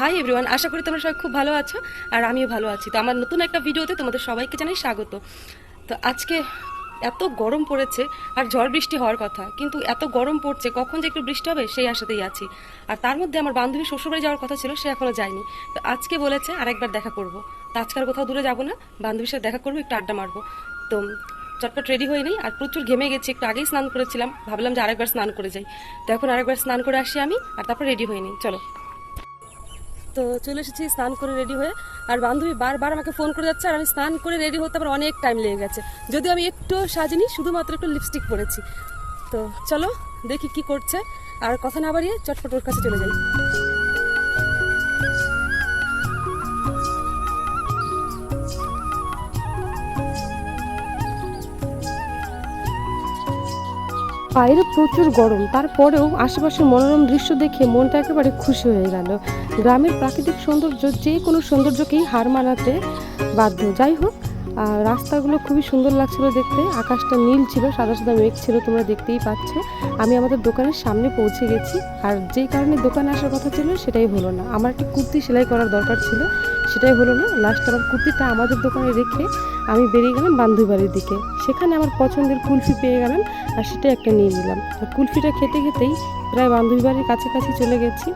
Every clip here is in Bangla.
হাই এভরিওয়ান আশা করি তোমরা সবাই খুব ভালো আছো, আর আমিও ভালো আছি। তো আমার নতুন একটা ভিডিওতে তোমাদের সবাইকে জানাই স্বাগত। তো আজকে এত গরম পড়েছে, আর ঝড় বৃষ্টি হওয়ার কথা, কিন্তু এত গরম পড়ছে, কখন যে একটু বৃষ্টি হবে, সেই আশাতেই আছি। আর তার মধ্যে আমার বান্ধবী শ্বশুরবাড়ি যাওয়ার কথা ছিল, সে এখনও যায়নি। তো আজকে বলেছে আরেকবার দেখা করব। তো আজকাল কোথাও দূরে যাব না, বান্ধবীর সাথে দেখা করব, একটু আড্ডা মারবো। তো চটপট রেডি হয়ে নেই, আর প্রচুর ঘেমে গেছি, একটু আগেই স্নান করেছিলাম, ভাবলাম যে আরেকবার স্নান করে যাই। তো এখন আরেকবার স্নান করে আসি আমি, আর তারপর রেডি হয়ে নিই। চলো। তো চলে এসেছি, স্নান করে রেডি হয়ে। আর বান্ধবী বারবার আমাকে ফোন করে যাচ্ছে, আর আমি স্নান করে রেডি হতে আবার অনেক টাইম লেগে গেছে। যদি আমি একটু সাজিনি, শুধুমাত্র একটু লিপস্টিক পরেছি। তো চলো, দেখি কি করছে। আর কথা না বাড়িয়ে চটপট ওর কাছে চলে যাই। বাইরে প্রচুর গরম। তারপরেও আশেপাশের মনোরম দৃশ্য দেখে মনটা একেবারে খুশি হয়ে গেল। গ্রামের প্রাকৃতিক সৌন্দর্য যে কোনো সৌন্দর্যকেই হার মানাতে বাধ্য। যাই হোক আর রাস্তাগুলো খুবই সুন্দর লাগছিল দেখতে। আকাশটা নীল ছিল, সাদা সাদা মেঘ ছিল, তোমরা দেখতেই পাচ্ছ। আমি আমাদের দোকানের সামনে পৌঁছে গেছি আর যেই কারণে দোকানে আসার কথা ছিল সেটাই হলো না। আমার একটা কুর্তি সেলাই করার দরকার ছিল, সেটাই হলো না। লাস্ট আমার কুর্তিটা আমাদের দোকানে রেখে আমি বেরিয়ে গেলাম বান্ধবী বাড়ির দিকে। সেখানে আমার পছন্দের কুলফি পেয়ে গেলাম আর সেটা একটা নিয়ে নিলাম। আর কুলফিটা খেতে খেতেই প্রায় বান্ধবী বাড়ির কাছাকাছি চলে গেছি।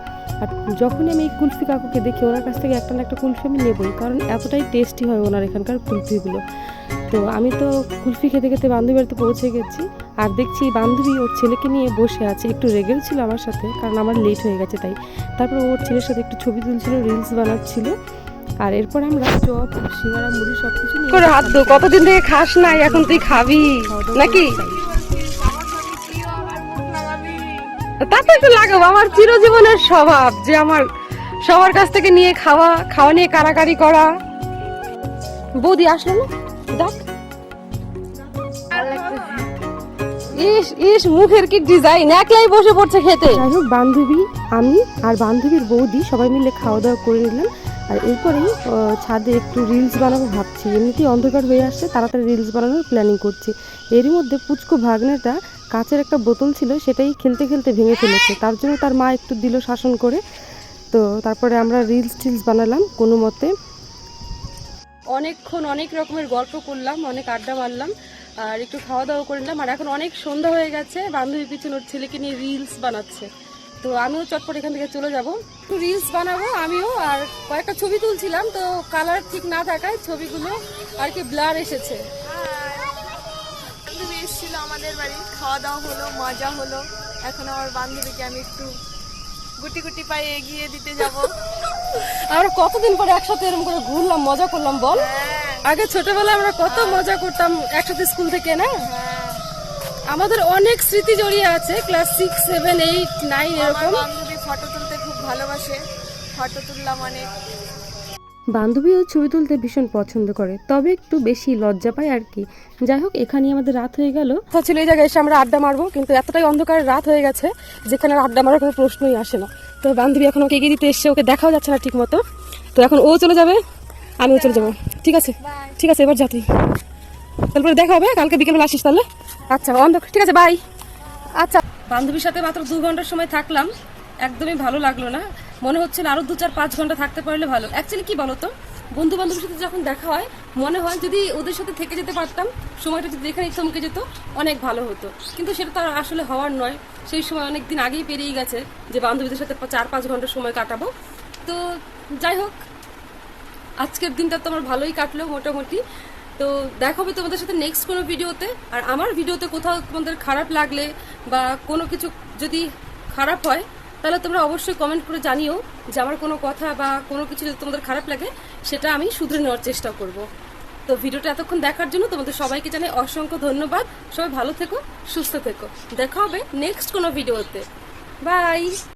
আর যখনই আমি এই কুলফি কাকুকে দেখি ওনার কাছ থেকে একটা না একটা কুলফি আমি নেবই কারণ এতটাই টেস্টি হয় ওনার এখানকার কুলফিগুলো। তো আমি তো কুলফি খেতে খেতে বান্ধবী বাড়িতে পৌঁছে গেছি আর দেখছি বান্ধবী ওর ছেলেকে নিয়ে বসে আছে একটু রেগেও ছিল আমার সাথে কারণ আমার লেট হয়ে গেছে তাই। তারপর ওর ছেলের সাথে একটু ছবি তুলছিল রিলস বানাচ্ছিল আর এরপর আমরা চপ সিঙ্গারা মুড়ি সব কিছু নিয়ে করে হাত কতদিন থেকে খাস নাই এখন তুই খাবি? নাকি? তাতে তো লাগাবো, আমার চিরজীবনের স্বভাব যে আমার সবার কাছ থেকে নিয়ে খাওয়া খাওয়া নিয়ে কারাকারি করা। বৌদি আসলো না? দেখ ইস ইস, মুখের কি ডিজাইন একলাই বসে পড়ছে খেতে। বান্ধবী, আমি আর বান্ধবীর বৌদি সবাই মিলে খাওয়া দাওয়া করে নিলাম। আর এরপরেই ছাদে একটু রিলস বানাবো ভাবছি। এমনিতেই অন্ধকার হয়ে আসছে, তাড়াতাড়ি রিলস বানানোর প্ল্যানিং করছি। এরই মধ্যে পুচকো ভাগ্নেটা কাচের একটা বোতল ছিল, সেটাই খেলতে খেলতে ভেঙে ফেলেছে। তার জন্য তার মা একটু দিল শাসন করে। তো তারপরে আমরা রিলস টিলস বানালাম কোনো মতে। অনেকক্ষণ অনেক রকমের গল্প করলাম, অনেক আড্ডা মারলাম, আর একটু খাওয়া দাওয়া করে নিলাম। আর এখন অনেক সন্ধ্যা হয়ে গেছে, বান্ধবী পিছনে ওর ছেলেকে নিয়ে রিলস বানাচ্ছে। তো আমিও চটপট এখান থেকে চলে যাব। একটু রিলস বানাবো আমিও আর কয়েকটা ছবি তুলছিলাম তো কালার ঠিক না থাকায় ছবিগুলো আর কি ব্লার এসেছে। এসেছিল আমাদের বাড়ি। খাওয়া দাওয়া হলো মজা হলো। এখন আমার বান্ধবীকে আমি একটু গুটি গুটি পায়ে এগিয়ে দিতে যাব। আমরা কতদিন পরে একসাথে এরকম করে ঘুরলাম মজা করলাম বল? আগে ছোটবেলায় আমরা কত মজা করতাম একসাথে স্কুল থেকে না? আমাদের অনেক স্মৃতি জড়িয়ে আছে class six seven eight nine এরকম। বান্ধবী ফটো তুলতে খুব ভালোবাসে। ফটো তুললাম অনেক। বান্ধবীও ছবি তুলতে ভীষণ পছন্দ করে তবে একটু বেশি লজ্জা পায় আর কি। যাই হোক এখানে আমাদের রাত হয়ে গেল। ছিল এই জায়গায় এসে আমরা আড্ডা মারবো কিন্তু এতটাই অন্ধকার রাত হয়ে গেছে যেখানে আর আড্ডা মারার কোনো প্রশ্নই আসে না। তো বান্ধবী এখন ওকে এগিয়ে দিতে এসছে ওকে দেখাও যাচ্ছে না ঠিক মতো তো এখন ও চলে যাবে আমিও চলে যাব। ঠিক আছে ঠিক আছে এবার যাতি তারপরে দেখা হবে কালকে বিকেলবেলা আসিস তাহলে। আচ্ছা অন্ধ ঠিক আছে বাই আচ্ছা। বান্ধবীর সাথে মাত্র দু ঘণ্টার সময় থাকলাম একদমই ভালো লাগল না। মনে হচ্ছে না আরও দু চার পাঁচ ঘণ্টা থাকতে পারলে ভালো। অ্যাকচুয়ালি কি বলতো? বন্ধু বান্ধবের সাথে যখন দেখা হয় মনে হয় যদি ওদের সাথে থেকে যেতে পারতাম সময়টা যদি এখানে থমকে যেত অনেক ভালো হতো। কিন্তু সেটা তো আর আসলে হওয়ার নয়। সেই সময় অনেক দিন আগেই পেরিয়ে গেছে যে বান্ধবীদের সাথে চার পাঁচ ঘণ্টা সময় কাটাবো। তো যাই হোক আজকের দিনটা তো আমার ভালোই কাটলো মোটামুটি। তো দেখা হবে তোমাদের সাথে নেক্সট কোনো ভিডিওতে আর আমার ভিডিওতে কোথাও তোমাদের খারাপ লাগলে বা কোনো কিছু যদি খারাপ হয়, তাহলে তোমরা অবশ্যই কমেন্ট করে জানিও যে আমার কোনো কথা বা কোনো কিছু যদি তোমাদের খারাপ লাগে, সেটা আমি শুধরে নেওয়ার চেষ্টা করব। তো ভিডিওটা এতক্ষণ দেখার জন্য তোমাদের সবাইকে জানাই অসংখ্য ধন্যবাদ। সবাই ভালো থেকো, সুস্থ থেকো। দেখা হবে নেক্সট কোনো ভিডিওতে বাই